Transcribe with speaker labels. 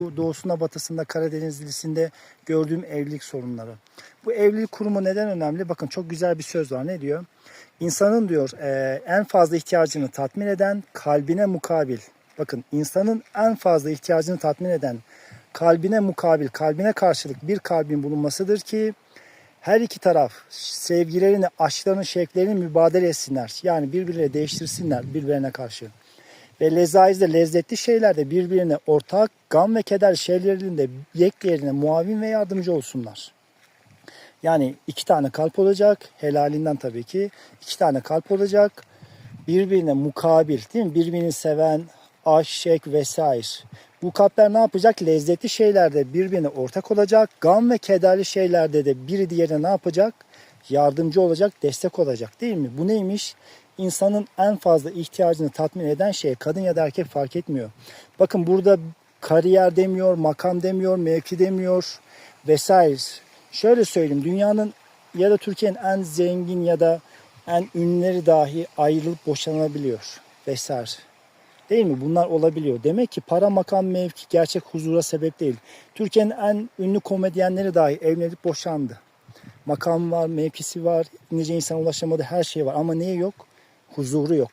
Speaker 1: Doğusunda batısında Karadenizlisinde gördüğüm evlilik sorunları. Bu evlilik kurumu neden önemli? Bakın çok güzel bir söz var. Ne diyor? İnsanın diyor e, en fazla ihtiyacını tatmin eden kalbine mukabil. Bakın insanın en fazla ihtiyacını tatmin eden kalbine mukabil, kalbine karşılık bir kalbin bulunmasıdır ki her iki taraf sevgilerini, aşklarını, şevklerini mübadele etsinler. Yani birbirine değiştirsinler birbirine karşı. Ve lezaizde lezzetli şeylerde birbirine ortak, gam ve keder şeylerinde yeklerine muavin ve yardımcı olsunlar. Yani iki tane kalp olacak, helalinden tabii ki. iki tane kalp olacak, birbirine mukabil değil mi? Birbirini seven, aşk, şek vesaire. Bu kalpler ne yapacak? Lezzetli şeylerde birbirine ortak olacak. Gam ve kederli şeylerde de biri diğerine ne yapacak? Yardımcı olacak, destek olacak değil mi? Bu neymiş? İnsanın en fazla ihtiyacını tatmin eden şey kadın ya da erkek fark etmiyor. Bakın burada kariyer demiyor, makam demiyor, mevki demiyor vesaire. Şöyle söyleyeyim dünyanın ya da Türkiye'nin en zengin ya da en ünlüleri dahi ayrılıp boşanabiliyor vesaire. Değil mi? Bunlar olabiliyor. Demek ki para, makam, mevki gerçek huzura sebep değil. Türkiye'nin en ünlü komedyenleri dahi evlenip boşandı. Makam var, mevkisi var, nice insan ulaşamadı, her şey var. Ama neye yok? Huzuru yok.